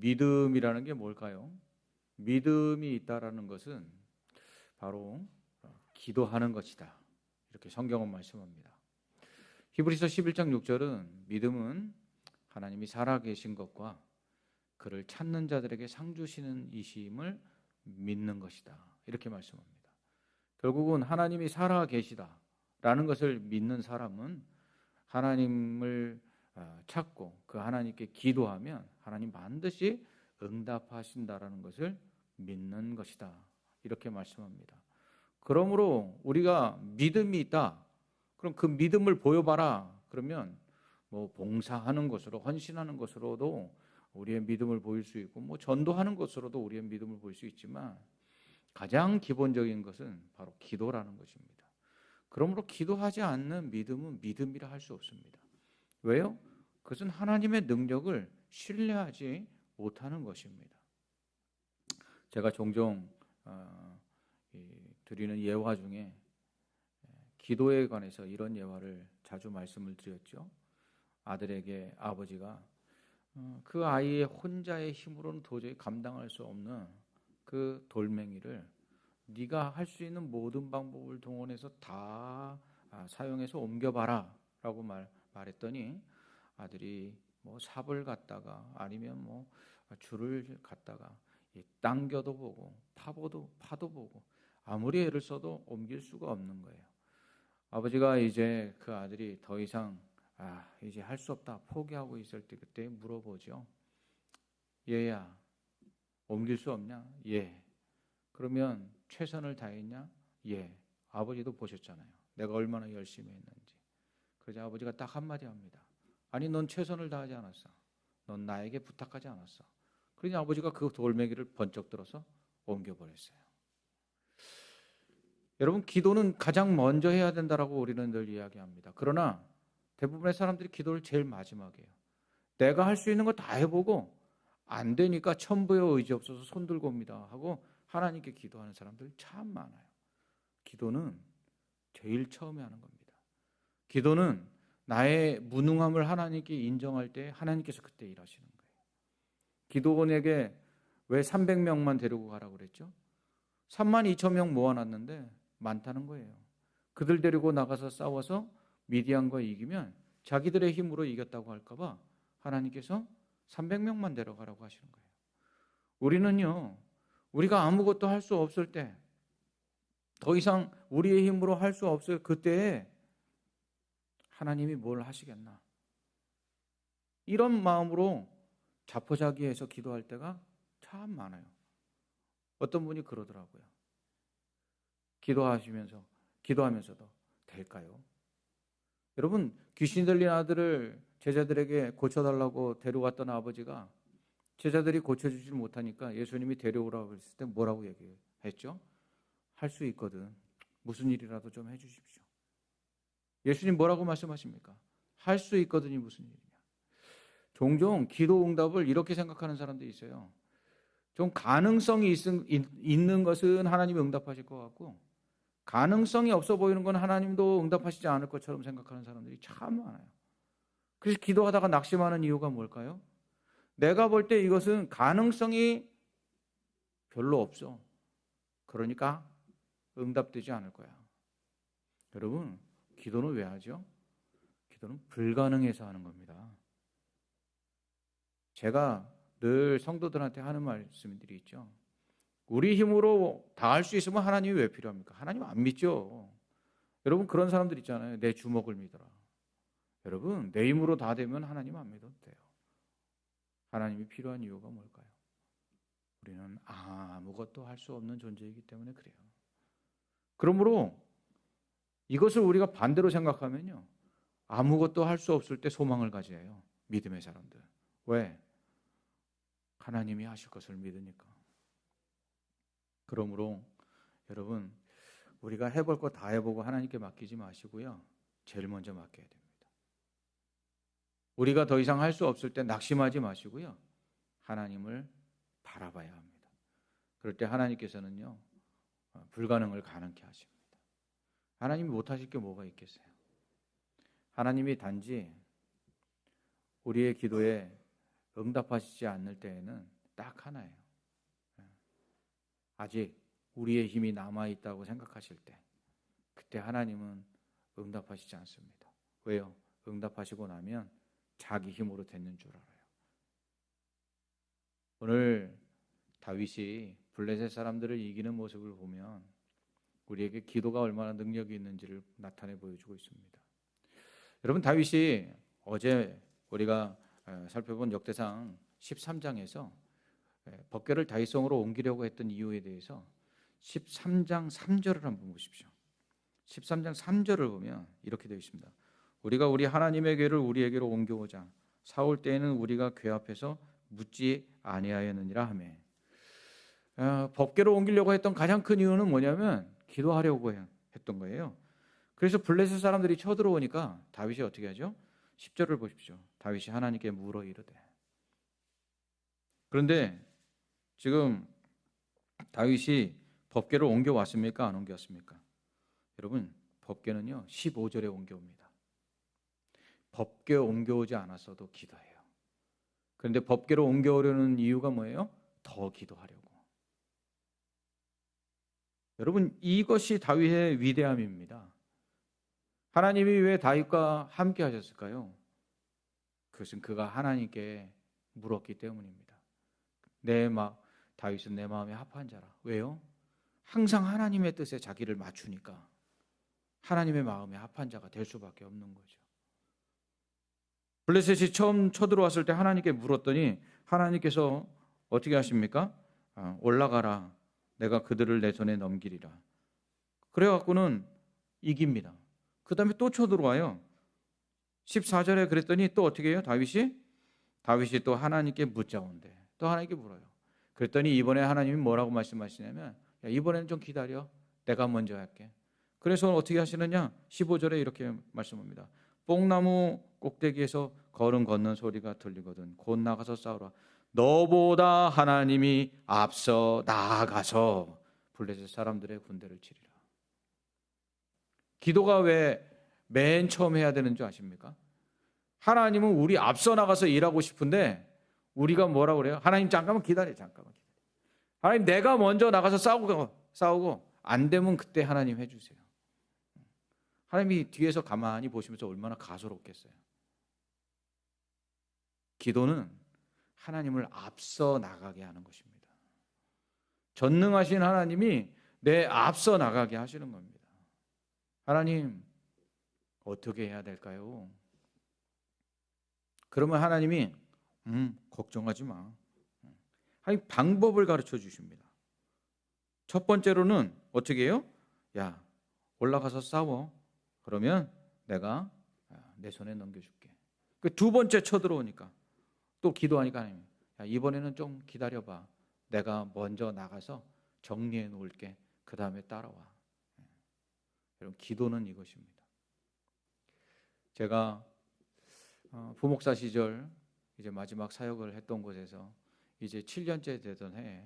믿음이라는 게 뭘까요? 믿음이 있다라는 것은 바로 기도하는 것이다. 이렇게 성경은 말씀합니다. 히브리서 11장 6절은 믿음은 하나님이 살아계신 것과 그를 찾는 자들에게 상 주시는 이심을 믿는 것이다. 이렇게 말씀합니다. 결국은 하나님이 살아 계시다라는 것을 믿는 사람은 하나님을 어, 찾고 그 하나님께 기도하면 하나님 반드시 응답하신다라는 것을 믿는 것이다. 이렇게 말씀합니다. 그러므로 우리가 믿음이 있다. 그럼 그 믿음을 보여봐라. 그러면 뭐 봉사하는 것으로 헌신하는 것으로도 우리의 믿음을 보일 수 있고 뭐 전도하는 것으로도 우리의 믿음을 보일 수 있지만 가장 기본적인 것은 바로 기도라는 것입니다. 그러므로 기도하지 않는 믿음은 믿음이라 할 수 없습니다. 왜요? 그것은 하나님의 능력을 신뢰하지 못하는 것입니다. 제가 종종 어, 드리는 예화 중에 기도에 관해서 이런 예화를 자주 말씀을 드렸죠. 아들에게 아버지가 어, 그 아이의 혼자의 힘으로는 도저히 감당할 수 없는 그 돌멩이를 네가 할 수 있는 모든 방법을 동원해서 다 아, 사용해서 옮겨봐라라고 말 말했더니 아들이 뭐 삽을 갖다가 아니면 뭐 줄을 갖다가 당겨도 보고 파보도 파도 보고 아무리 애를 써도 옮길 수가 없는 거예요. 아버지가 이제 그 아들이 더 이상 아 이제 할 수 없다 포기하고 있을 때 그때 물어보죠. 얘야 옮길 수 없냐? 예. 그러면 최선을 다했냐? 예. 아버지도 보셨잖아요. 내가 얼마나 열심히 했는지. 그러자 아버지가 딱 한마디 합니다. 아니, 넌 최선을 다하지 않았어. 넌 나에게 부탁하지 않았어. 그러니 아버지가 그 돌멩이를 번쩍 들어서 옮겨버렸어요. 여러분, 기도는 가장 먼저 해야 된다라고 우리는 늘 이야기합니다. 그러나 대부분의 사람들이 기도를 제일 마지막에 해요. 내가 할 수 있는 거 다 해보고 안 되니까 천부의 의지 없어서 손 들고 옵니다 하고 하나님께 기도하는 사람들 참 많아요. 기도는 제일 처음에 하는 겁니다. 기도는 나의 무능함을 하나님께 인정할 때 하나님께서 그때 일하시는 거예요. 기도원에게 왜 300명만 데리고 가라고 그랬죠? 3만 2천 명 모아놨는데 많다는 거예요. 그들 데리고 나가서 싸워서 미디안과 이기면 자기들의 힘으로 이겼다고 할까봐 하나님께서 300명만 데려가라고 하시는 거예요. 우리는요, 우리가 아무것도 할 수 없을 때, 더 이상 우리의 힘으로 할 수 없을 그때에 하나님이 뭘 하시겠나. 이런 마음으로 자포자기해서 기도할 때가 참 많아요. 어떤 분이 그러더라고요. 기도하시면서, 기도하면서도 될까요? 여러분, 귀신 들린 아들을 제자들에게 고쳐달라고 데려왔던 아버지가 제자들이 고쳐주지 못하니까 예수님이 데려오라고 했을 때 뭐라고 얘기했죠? 할 수 있거든. 무슨 일이라도 좀 해주십시오. 예수님 뭐라고 말씀하십니까? 할 수 있거든이 무슨 일이냐. 종종 기도 응답을 이렇게 생각하는 사람들이 있어요. 좀 가능성이 있는 것은 하나님이 응답하실 것 같고 가능성이 없어 보이는 건 하나님도 응답하시지 않을 것처럼 생각하는 사람들이 참 많아요. 그래서 기도하다가 낙심하는 이유가 뭘까요? 내가 볼 때 이것은 가능성이 별로 없어. 그러니까 응답되지 않을 거야. 여러분, 기도는 왜 하죠? 기도는 불가능해서 하는 겁니다. 제가 늘 성도들한테 하는 말씀들이 있죠. 우리 힘으로 다 할 수 있으면 하나님이 왜 필요합니까? 하나님 안 믿죠. 여러분 그런 사람들 있잖아요. 내 주먹을 믿어라. 여러분 내 힘으로 다 되면 하나님 안 믿어도 돼요. 하나님이 필요한 이유가 뭘까요? 우리는 아무것도 할 수 없는 존재이기 때문에 그래요. 그러므로 이것을 우리가 반대로 생각하면요. 아무것도 할 수 없을 때 소망을 가져요. 믿음의 사람들. 왜? 하나님이 하실 것을 믿으니까. 그러므로 여러분 우리가 해볼 거 다 해보고 하나님께 맡기지 마시고요. 제일 먼저 맡겨야 됩니다. 우리가 더 이상 할 수 없을 때 낙심하지 마시고요. 하나님을 바라봐야 합니다. 그럴 때 하나님께서는요. 어, 불가능을 가능케 하십니다. 하나님이 못하실 게 뭐가 있겠어요? 하나님이 단지 우리의 기도에 응답하시지 않을 때에는 딱 하나예요. 예. 아직 우리의 힘이 남아 있다고 생각하실 때 그때 하나님은 응답하시지 않습니다. 왜요? 응답하시고 나면 자기 힘으로 됐는 줄 알아요. 오늘 다윗이 블레셋 사람들을 이기는 모습을 보면 우리에게 기도가 얼마나 능력이 있는지를 나타내 보여주고 있습니다. 여러분 다윗이 어제 우리가 살펴본 역대상 13장에서 법궤를 다윗성으로 옮기려고 했던 이유에 대해서 13장 3절을 한번 보십시오. 13장 3절을 보면 이렇게 되어 있습니다. 우리가 우리 하나님의 궤를 우리에게로 옮겨오자 사올 때에는 우리가 궤 앞에서 묻지 아니하였느니라 하매 어, 법궤로 옮기려고 했던 가장 큰 이유는 뭐냐면 기도하려고 했던 거예요. 그래서 블레셋 사람들이 쳐들어오니까 다윗이 어떻게 하죠? 10절을 보십시오. 다윗이 하나님께 물어 이르되 그런데 지금 다윗이 법궤를 옮겨 왔습니까? 안 옮겼습니까? 여러분, 법궤는요. 15절에 옮겨옵니다. 법궤 옮겨오지 않았어도 기도해요. 그런데 법궤로 옮겨오려는 이유가 뭐예요? 더 기도하려고. 여러분, 이것이 다윗의 위대함입니다. 하나님이 왜 다윗과 함께 하셨을까요? 그것은 그가 하나님께 물었기 때문입니다. 내 마, 다윗은 내 마음에 합한 자라. 왜요? 항상 하나님의 뜻에 자기를 맞추니까 하나님의 마음에 합한 자가 될 수밖에 없는 거죠. 블레셋이 처음 쳐들어왔을 때 하나님께 물었더니 하나님께서 어떻게 하십니까? 아, 올라가라. 내가 그들을 내 손에 넘기리라. 그래갖고는 이깁니다. 그 다음에 또 쳐들어와요. 14절에 그랬더니 또 어떻게 해요? 다윗이? 다윗이 또 하나님께 묻자온대. 또 하나님께 물어요. 그랬더니 이번에 하나님이 뭐라고 말씀하시냐면 야, 이번에는 좀 기다려. 내가 먼저 할게. 그래서 어떻게 하시느냐? 15절에 이렇게 말씀합니다. 뽕나무 꼭대기에서 걸음 걷는 소리가 들리거든. 곧 나가서 싸우라. 너보다 하나님이 앞서 나아가서 블레셋 사람들의 군대를 치리라. 기도가 왜 맨 처음 해야 되는 줄 아십니까? 하나님은 우리 앞서 나가서 일하고 싶은데 우리가 뭐라 그래요? 하나님 잠깐만 기다려, 잠깐만 기다려. 하나님 내가 먼저 나가서 싸우고 싸우고 안 되면 그때 하나님 해주세요. 하나님이 뒤에서 가만히 보시면서 얼마나 가소롭겠어요. 기도는 하나님을 앞서 나가게 하는 것입니다. 전능하신 하나님이 내 앞서 나가게 하시는 겁니다. 하나님, 어떻게 해야 될까요? 그러면 하나님이, 음, 걱정하지 마. 하나님 방법을 가르쳐 주십니다. 첫 번째로는 어떻게 해요? 야, 올라가서 싸워. 그러면 내가 내 손에 넘겨줄게. 그 두 번째 쳐들어오니까 또 기도하니까 하나님, 야, 이번에는 좀 기다려봐. 내가 먼저 나가서 정리해 놓을게. 그 다음에 따라와. 예. 여러분, 기도는 이것입니다. 제가 어, 부목사 시절 이제 마지막 사역을 했던 곳에서 이제 7년째 되던 해에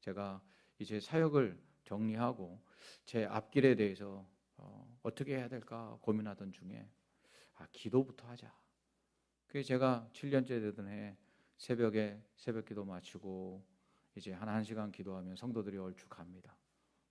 제가 이제 사역을 정리하고 제 앞길에 대해서 어, 어떻게 해야 될까 고민하던 중에 아, 기도부터 하자. 그게 제가 7년째 되던 해 새벽에 새벽 기도 마치고 이제 한 1시간 기도하면 성도들이 얼추 갑니다.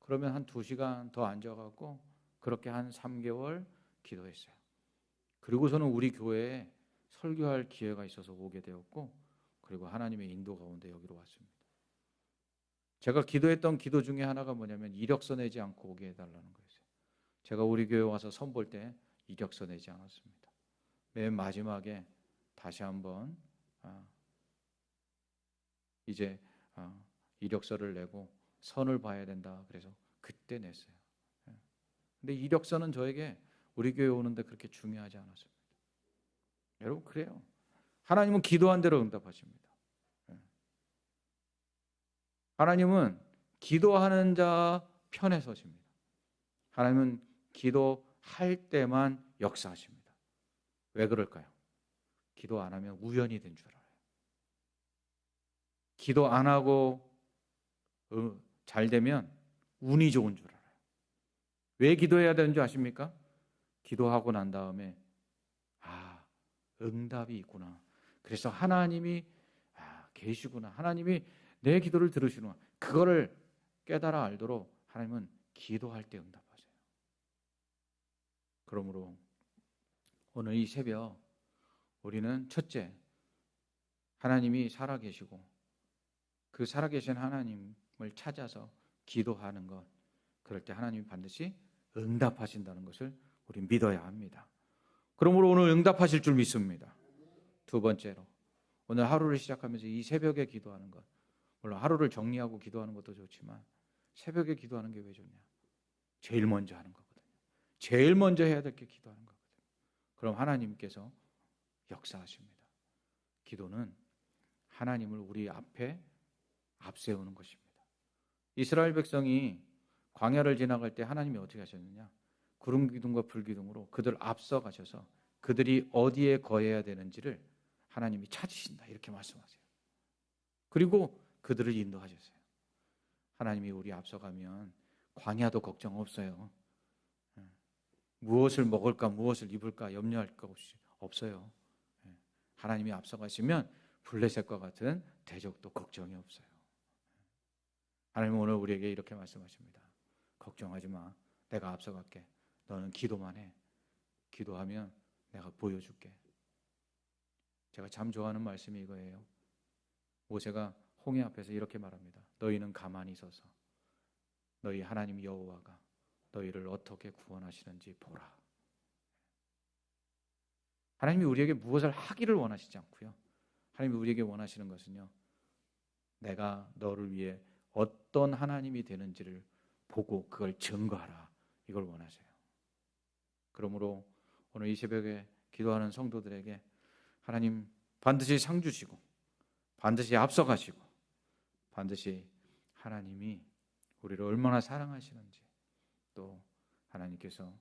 그러면 한 2시간 더 앉아갖고 그렇게 한 3개월 기도했어요. 그리고서는 우리 교회에 설교할 기회가 있어서 오게 되었고 그리고 하나님의 인도 가운데 여기로 왔습니다. 제가 기도했던 기도 중에 하나가 뭐냐면 이력서 내지 않고 오게 해달라는 거였어요. 제가 우리 교회 와서 선볼 때 이력서 내지 않았습니다. 맨 마지막에 다시 한번 아, 이제 아, 이력서를 내고 선을 봐야 된다. 그래서 그때 냈어요. 예. 근데 이력서는 저에게 우리 교회 오는데 그렇게 중요하지 않았습니다. 여러분 그래요. 하나님은 기도한 대로 응답하십니다. 예. 하나님은 기도하는 자 편에 서십니다. 하나님은 기도할 때만 역사하십니다. 왜 그럴까요? 기도 안 하면 우연이 된 줄 알아요. 기도 안 하고 어, 잘 되면 운이 좋은 줄 알아요. 왜 기도해야 되는 줄 아십니까? 기도하고 난 다음에 아, 응답이 있구나. 그래서 하나님이 아, 계시구나. 하나님이 내 기도를 들으시구나. 그거를 깨달아 알도록 하나님은 기도할 때 응답하세요. 그러므로 오늘 이 새벽 우리는 첫째 하나님이 살아 계시고 그 살아 계신 하나님을 찾아서 기도하는 것 그럴 때 하나님이 반드시 응답하신다는 것을 우리 믿어야 합니다. 그러므로 오늘 응답하실 줄 믿습니다. 두 번째로 오늘 하루를 시작하면서 이 새벽에 기도하는 것 물론 하루를 정리하고 기도하는 것도 좋지만 새벽에 기도하는 게 왜 좋냐? 제일 먼저 하는 거거든요. 제일 먼저 해야 될 게 기도하는 거거든요. 그럼 하나님께서 역사하십니다. 기도는 하나님을 우리 앞에 앞세우는 것입니다. 이스라엘 백성이 광야를 지나갈 때 하나님이 어떻게 하셨느냐? 구름 기둥과 불 기둥으로 그들 앞서 가셔서 그들이 어디에 거해야 되는지를 하나님이 찾으신다 이렇게 말씀하세요. 그리고 그들을 인도하셨어요. 하나님이 우리 앞서가면 광야도 걱정 없어요. 예. 무엇을 먹을까, 무엇을 입을까 염려할 것 없이 없어요. 예. 하나님이 앞서가시면 블레셋과 같은 대적도 걱정이 없어요. 하나님은 오늘 우리에게 이렇게 말씀하십니다. 걱정하지 마. 내가 앞서갈게. 너는 기도만 해. 기도하면 내가 보여줄게. 제가 참 좋아하는 말씀이 이거예요. 모세가 홍해 앞에서 이렇게 말합니다. 너희는 가만히 서서 너희 하나님 여호와가 너희를 어떻게 구원하시는지 보라. 하나님이 우리에게 무엇을 하기를 원하시지 않고요. 하나님이 우리에게 원하시는 것은요. 내가 너를 위해 어떤 하나님이 되는지를 보고 그걸 증거하라. 이걸 원하세요. 그러므로 오늘 이 새벽에 기도하는 성도들에게 하나님 반드시 상 주시고 반드시 앞서가시고 반드시 하나님이 우리를 얼마나 사랑하시는지 또 하나님께서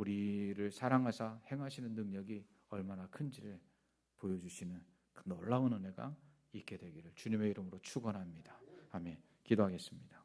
우리를 사랑하사 행하시는 능력이 얼마나 큰지를 보여주시는 그 놀라운 은혜가 있게 되기를 주님의 이름으로 축원합니다. 아멘. 기도하겠습니다.